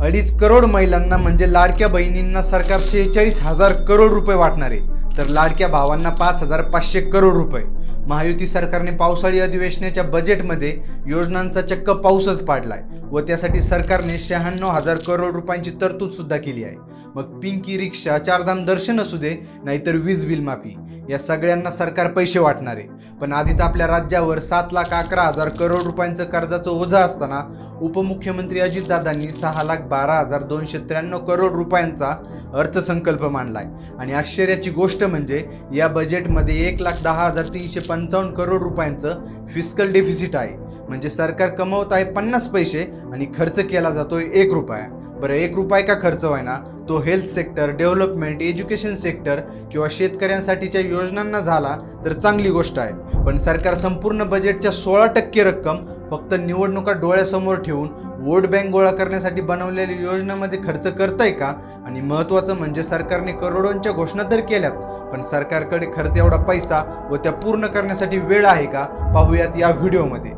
अडीच करोड महिलांना म्हणजे लाडक्या बहिणींना सरकार शेहेचाळीस हजार करोड रुपये वाटणार. आहे तर लाडक्या भावांना पाच हजार पाचशे करोड रुपये. महायुती सरकारने पावसाळी अधिवेशनाच्या बजेटमध्ये योजनांचा चक्क पाऊसच पाडलाय व त्यासाठी सरकारने शहाण्णव हजार करोड रुपयांची तरतूद सुद्धा केली आहे. मग पिंकी रिक्षा चारधाम दर्शन असू दे नाहीतर वीज बिल माफी या सगळ्यांना सरकार पैसे वाटणार आहे. पण आधीच आपल्या राज्यावर सात लाख अकरा हजार करोड रुपयांचं कर्जाचं ओझं असताना उपमुख्यमंत्री अजितदादांनी सहा लाख बारा हजार दोनशे त्र्याण्णव करोड रुपयांचा अर्थसंकल्प मांडलाय. आणि आश्चर्याची गोष्ट म्हणजे या बजेटमध्ये एक लाख दहा हजार तीनशे पंचावन्न करोड रुपयांचं फिस्कल डेफिसिट आहे. म्हणजे सरकार कमवत आहे पन्नास पैसे आणि खर्च केला जातोय एक रुपया. बरं एक रुपये का खर्च व्हायना? तो health sector development education sector किंवा शेतकऱ्यांसाठीच्या योजनांना झाला तर चांगली गोष्ट आहे. पण सरकार संपूर्ण बजेटच्या सोळा टक्के रक्कम फक्त निवडणुका डोळ्यासमोर ठेवून वोट बँक गोळा करण्यासाठी बनवलेल्या योजनामध्ये खर्च करतंय का? आणि महत्त्वाचं म्हणजे सरकारने करोडोंच्या घोषणा तर केल्यात पण सरकारकडे खर्च एवढा पैसा व त्या पूर्ण करण्यासाठी वेळ आहे का? पाहूयात या व्हिडिओमध्ये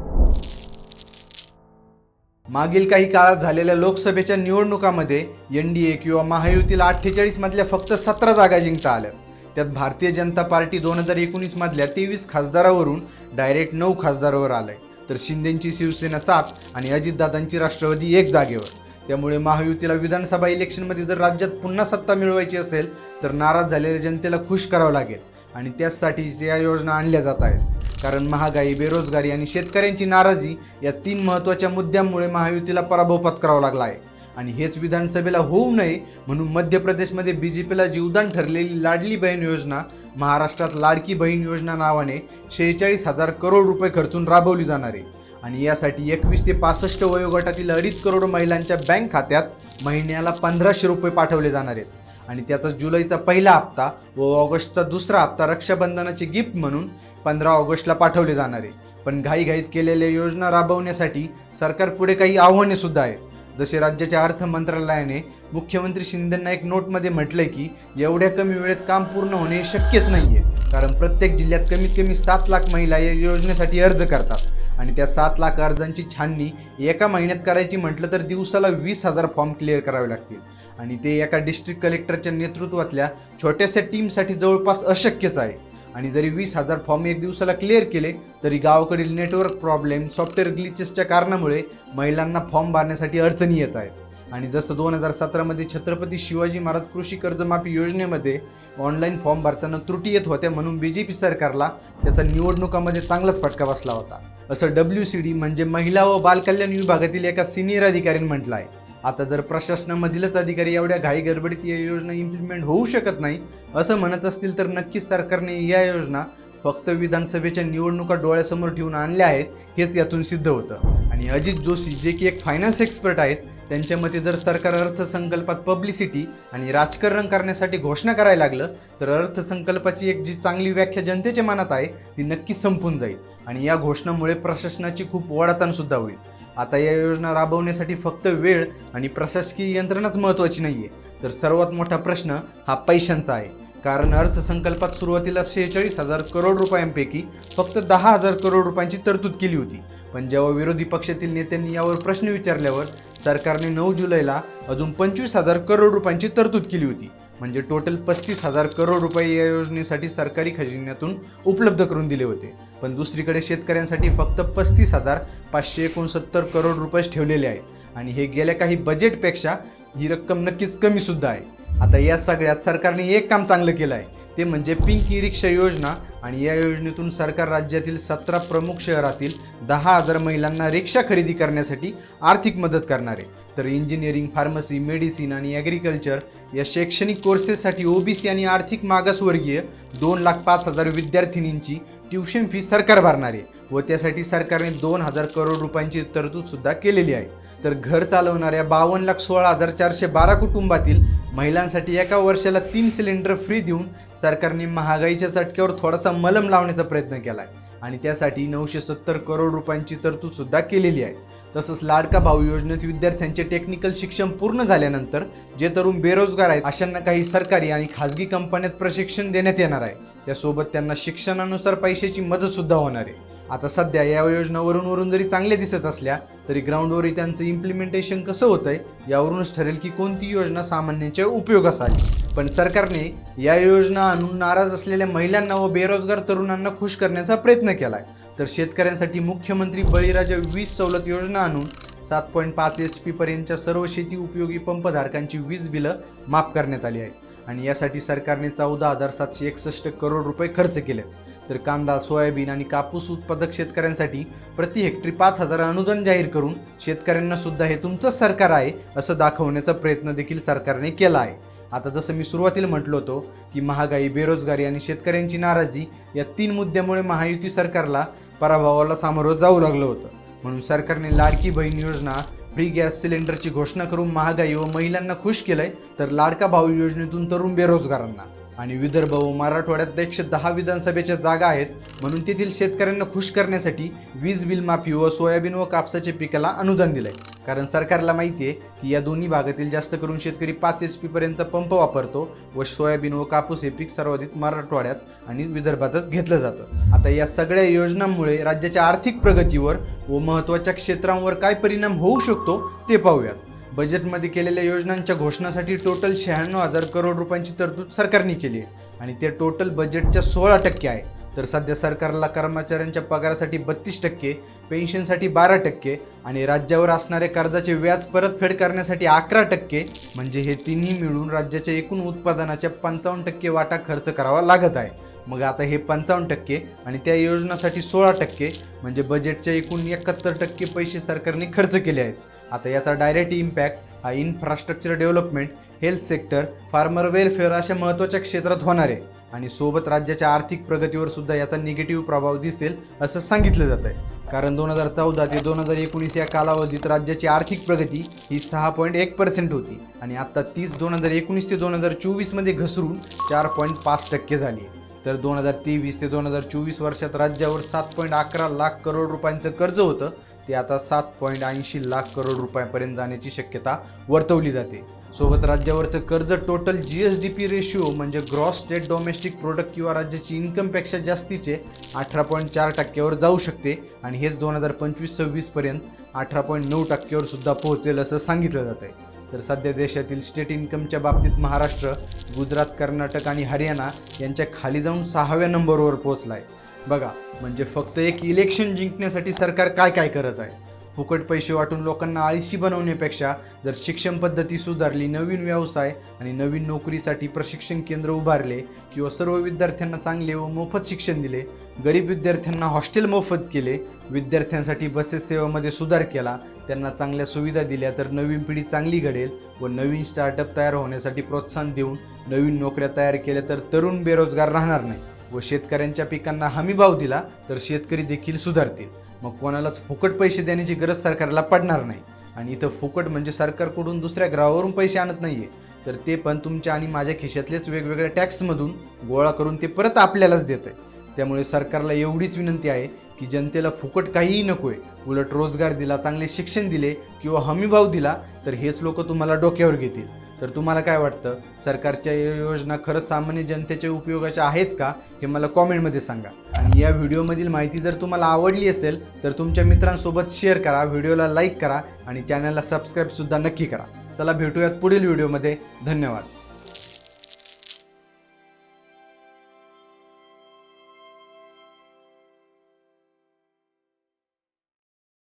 मागील काही काळात झालेल्या लोकसभेच्या निवडणुकामध्ये एन डी ए किंवा महायुतीला अठ्ठेचाळीसमधल्या फक्त सतरा जागा जिंकता आल्या. त्यात भारतीय जनता पार्टी दोन हजार एकोणीसमधल्या तेवीस खासदारावरून डायरेक्ट नऊ खासदारावर आलंय. तर शिंदेंची शिवसेना सात आणि अजितदादांची राष्ट्रवादी एक जागेवर. त्यामुळे महायुतीला विधानसभा इलेक्शनमध्ये जर राज्यात पुन्हा सत्ता मिळवायची असेल तर नाराज झालेल्या जनतेला खुश करावं लागेल. आणि त्याचसाठी या योजना आणल्या जात आहेत कारण महागाई बेरोजगारी आणि शेतकऱ्यांची नाराजी या तीन महत्त्वाच्या मुद्द्यांमुळे महायुतीला पराभव पत्करावा लागला आहे. आणि हेच विधानसभेला होऊ नये म्हणून मध्य प्रदेशमध्ये बी जे पीला जीवदान ठरलेली लाडली बहीण योजना महाराष्ट्रात लाडकी बहीण योजना नावाने शेहेचाळीस हजार करोड रुपये खर्चून राबवली जाणार आहे. आणि यासाठी एकवीस ते पासष्ट वयोगटातील अडीच करोड महिलांच्या बँक खात्यात महिन्याला पंधराशे रुपये पाठवले जाणार आहेत. आणि त्याचा जुलैचा पहिला हप्ता व ऑगस्टचा दुसरा हप्ता रक्षाबंधनाचे गिफ्ट म्हणून पंधरा ऑगस्टला पाठवले जाणार आहे. पण घाईघाईत केलेल्या योजना राबवण्यासाठी सरकारपुढे काही आव्हाने सुद्धा आहेत. जसे राज्याच्या अर्थ मंत्रालयाने मुख्यमंत्री शिंदेंना एक नोटमध्ये म्हटलंय की एवढ्या कमी वेळेत काम पूर्ण होणे शक्यच नाहीये. कारण प्रत्येक जिल्ह्यात कमीत कमी सात लाख महिला या योजनेसाठी अर्ज करतात. आणि त्या सात लाख अर्जांची छाननी एका महिन्यात करायची म्हटलं तर दिवसाला वीस हजार फॉर्म क्लिअर करावे लागतील. आणि ते एका डिस्ट्रिक्ट कलेक्टरच्या नेतृत्वातल्या छोट्याशा टीमसाठी जवळपास अशक्यच आहे. आणि जरी वीस हजार फॉर्म एक दिवसाला क्लिअर केले तरी गावाकडील नेटवर्क प्रॉब्लेम सॉफ्टवेअर ग्लिचेसच्या कारणामुळे महिलांना फॉर्म भरण्यासाठी अडचणी येत आहेत. आणि जसं दोन हजार सतरामध्ये छत्रपती शिवाजी महाराज कृषी कर्जमाफी योजनेमध्ये ऑनलाईन फॉर्म भरताना त्रुटी येत होत्या म्हणून बी जे पी सरकारला त्याचा निवडणुकामध्ये चांगलाच फटका बसला होता. असं डब्ल्यू सी डी म्हणजे महिला व बालकल्याण विभागातील एका सिनियर अधिकाऱ्याने म्हटलं आहे आता जर प्रशासनामधीलच अधिकारी एवढ्या घाई गडबडीत या योजना इम्प्लिमेंट होऊ शकत नाही असं म्हणत असतील तर नक्कीच सरकारने या योजना फक्त विधानसभेच्या निवडणुका डोळ्यासमोर ठेवून आणल्या आहेत हेच यातून सिद्ध होतं. आणि अजित जोशी जे की एक फायनान्स एक्सपर्ट आहेत त्यांच्या मते जर सरकार अर्थसंकल्पात पब्लिसिटी आणि राजकारण करण्यासाठी घोषणा करायला लागलं तर अर्थसंकल्पाची एक जी चांगली व्याख्या जनतेच्या मनात आहे ती नक्की संपून जाईल. आणि या घोषणामुळे प्रशासनाची खूप वडाताणसुद्धा होईल. आता या योजना राबवण्यासाठी फक्त वेळ आणि प्रशासकीय यंत्रणाच महत्त्वाची नाही आहे तर सर्वात मोठा प्रश्न हा पैशांचा आहे. कारण अर्थसंकल्पात सुरुवातीला शेहेचाळीस हजार करोड रुपयांपैकी फक्त दहा हजार करोड रुपयांची तरतूद केली होती. पण जेव्हा विरोधी पक्षातील नेत्यांनी यावर प्रश्न विचारल्यावर सरकारने नऊ जुलैला अजून पंचवीस हजार करोड रुपयांची तरतूद केली होती. म्हणजे टोटल पस्तीस हजार करोड रुपये या योजनेसाठी सरकारी खजिन्यातून उपलब्ध करून दिले होते. पण दुसरीकडे शेतकऱ्यांसाठी फक्त पस्तीस हजार पाचशे एकोणसत्तर करोड रुपयेच ठेवलेले आहेत. आणि हे गेल्या काही बजेटपेक्षा ही रक्कम नक्कीच कमीसुद्धा आहे. आता या सगळ्यात सरकारने एक काम चांगलं केलं आहे. ते म्हणजे पिंक ई रिक्षा योजना आणि या योजनेतून सरकार राज्यातील सतरा प्रमुख शहरातील दहा हजार महिलांना रिक्षा खरेदी करण्यासाठी आर्थिक मदत करणार आहे. तर इंजिनिअरिंग फार्मसी मेडिसिन आणि ॲग्रिकल्चर या शैक्षणिक कोर्सेससाठी ओबीसी आणि आर्थिक मागासवर्गीय दोन लाख पाच हजार विद्यार्थिनींची ट्युशन फी सरकार भरणार आहे व त्यासाठी सरकारने दोन हजार करोड रुपयांची तरतूदसुद्धा केलेली आहे. तर घर चालवणाऱ्या बावन्न लाख सोळा हजार चारशे बारा कुटुंबातील महिलांसाठी एका वर्षाला तीन सिलेंडर फ्री देऊन सरकारने महागाईच्या चटक्यावर थोडासा मलम लावण्याचा प्रयत्न केला आहे आणि त्यासाठी नऊशे सत्तर करोड रुपयांची तरतूद सुद्धा केलेली आहे. तसंच लाडका भाऊ योजनेत विद्यार्थ्यांचे टेक्निकल शिक्षण पूर्ण झाल्यानंतर जे तरुण बेरोजगार आहेत अशांना काही सरकारी आणि खाजगी कंपन्यात प्रशिक्षण देण्यात येणार आहे. त्यासोबत त्यांना शिक्षणानुसार पैशाची मदत सुद्धा होणार आहे. आता सध्या या योजना वरून वरून जरी चांगल्या दिसत असल्या तरी ग्राउंडवर त्यांचं इम्प्लिमेंटेशन कसं होतंय यावरूनच ठरेल की कोणती योजना सामान्यांच्या उपयोगास आली पण सरकारने या योजना आणून नाराज असलेल्या महिलांना व बेरोजगार तरुणांना खुश करण्याचा प्रयत्न केलाय. तर शेतकऱ्यांसाठी मुख्यमंत्री बळीराजा वीज सवलत योजना आणून सात पॉईंट पाच एच पी पर्यंतच्या सर्व शेती उपयोगी पंपधारकांची वीज बिलं माफ करण्यात आली आहे आणि यासाठी सरकारने चौदा हजार सातशे एकसष्ट करोड रुपये खर्च केले. तर कांदा सोयाबीन आणि कापूस उत्पादक शेतकऱ्यांसाठी प्रति हेक्टरी पाच हजार अनुदान जाहीर करून शेतकऱ्यांना सुद्धा हे तुमचं सरकार आहे असं दाखवण्याचा प्रयत्न देखील सरकारने केला आहे. आता जसं मी सुरुवातीला म्हटलो होतो की महागाई बेरोजगारी आणि शेतकऱ्यांची नाराजी या तीन मुद्द्यामुळे महायुती सरकारला पराभवाला सामोरं जाऊ लागलं होतं. म्हणून सरकारने लाडकी बहीण योजना फ्री गॅस सिलेंडरची घोषणा करून महागाई व महिलांना खुश केलंय तर लाडका भाऊ योजनेतून तरुण बेरोजगारांना. आणि विदर्भ व मराठवाड्यात एकशे दहा विधानसभेच्या जागा आहेत. म्हणून तेथील शेतकऱ्यांना खुश करण्यासाठी वीज बिल माफी व सोयाबीन व कापसाच्या पिकाला अनुदान दिलंय. कारण सरकारला माहिती आहे की या दोन्ही भागातील जास्त करून शेतकरी पाच एच पी पर्यंतचा पंप वापरतो व सोयाबीन व कापूस हे पीक सर्वाधिक मराठवाड्यात आणि विदर्भातच घेतलं जातं. आता या सगळ्या योजनांमुळे राज्याच्या आर्थिक प्रगतीवर व महत्त्वाच्या क्षेत्रांवर काय परिणाम होऊ शकतो ते पाहूयात. बजेटमध्ये केलेल्या योजनांच्या घोषणासाठी टोटल शहाण्णव हजार करोड रुपयांची तरतूद सरकारने केली आहे. आणि ते टोटल बजेटच्या सोळा टक्के आहे. तर सध्या सरकारला कर्मचाऱ्यांच्या पगारासाठी बत्तीस टक्के पेन्शनसाठी बारा टक्के आणि राज्यावर असणाऱ्या कर्जाचे व्याज परतफेड करण्यासाठी अकरा टक्के म्हणजे हे तिन्ही मिळून राज्याच्या एकूण उत्पादनाच्या पंचावन्न टक्के वाटा खर्च करावा लागत आहे. मग आता हे पंचावन्न टक्के आणि त्या योजनासाठी सोळा टक्के म्हणजे बजेटच्या एकूण एकाहत्तर टक्के पैसे सरकारने खर्च केले आहेत. आता याचा डायरेक्ट इम्पॅक्ट हा infrastructure development health sector farmer welfare अशा महत्त्वाच्या क्षेत्रात होणार आहे. आणि सोबत राज्याच्या आर्थिक प्रगतीवर सुद्धा याचा निगेटिव्ह प्रभाव दिसेल असं सांगितलं जात आहे. कारण दोन हजार चौदा ते दोन हजार एकोणीस या कालावधीत राज्याची आर्थिक प्रगती ही सहा पॉईंट एक पर्सेंट होती. आणि आता तीस दोन हजार एकोणीस ते दोन हजार चोवीसमध्ये घसरून चार पॉईंट पाच टक्के झाली आहे. तर दोन हजार तेवीस ते दोन हजार चोवीस वर्षात राज्यावर सात पॉईंट अकरा लाख करोड रुपयांचं कर्ज होतं. ते आता सात पॉईंट ऐंशी लाख करोड रुपयापर्यंत जाण्याची शक्यता वर्तवली जाते. सोबत राज्यावरचं कर्ज total G S D P ratio म्हणजे ग्रॉस स्टेट डोमेस्टिक प्रोडक्ट किंवा राज्याची इन्कमपेक्षा जास्तीचे अठरा पॉईंट चार टक्क्यावर जाऊ शकते आणि हेच दोन हजार पंचवीस सव्वीसपर्यंत अठरा पॉईंट नऊ टक्क्यावर सुद्धा पोहोचेल असं सांगितलं जात आहे तर सध्या देशातील स्टेट इन्कमच्या बाबतीत महाराष्ट्र गुजरात कर्नाटक आणि हरियाणा यांच्या खाली जाऊन सहाव्या नंबरवर पोहोचला आहे बघा म्हणजे फक्त एक इलेक्शन जिंकण्यासाठी सरकार काय काय करत आहे? फुकट पैसे वाटून लोकांना आळशी बनवण्यापेक्षा जर शिक्षण पद्धती सुधारली नवीन व्यवसाय आणि नवीन नोकरीसाठी प्रशिक्षण केंद्र उभारले किंवा सर्व विद्यार्थ्यांना चांगले व मोफत शिक्षण दिले गरीब विद्यार्थ्यांना हॉस्टेल मोफत केले विद्यार्थ्यांसाठी बसेस सेवेमध्ये सुधार केला त्यांना चांगल्या सुविधा दिल्या तर नवीन पिढी चांगली घडेल व नवीन स्टार्टअप तयार होण्यासाठी प्रोत्साहन देऊन नवीन नोकऱ्या तयार केल्या तर तरुण बेरोजगार राहणार नाही. व शेतकऱ्यांच्या पिकांना हमी भाव दिला तर शेतकरी देखील सुधारतील. मग कोणालाच फुकट पैसे देण्याची गरज सरकारला पडणार नाही. आणि इथं फुकट म्हणजे सरकारकडून दुसऱ्या ग्रहावरून पैसे आणत नाहीये. तर ते पण तुमच्या आणि माझ्या खिशातलेच वेगवेगळ्या टॅक्समधून गोळा करून ते परत आपल्यालाच देत आहे. त्यामुळे सरकारला एवढीच विनंती आहे की जनतेला फुकट काहीही नको आहे उलट रोजगार दिला चांगले शिक्षण दिले किंवा हमीभाव दिला तर हेच लोक तुम्हाला डोक्यावर घेतील. तर तुम्हाला काय वाटतं? सरकारच्या या योजना खरंच सामान्य जनतेच्या उपयोगाच्या आहेत का? हे मला कॉमेंटमध्ये सांगा. आणि या व्हिडिओमधील माहिती जर तुम्हाला आवडली असेल तर तुमच्या मित्रांसोबत शेअर करा व्हिडिओला लाईक करा आणि चॅनलला सबस्क्राईबसुद्धा नक्की करा. चला भेटूयात पुढील व्हिडिओमध्ये. धन्यवाद.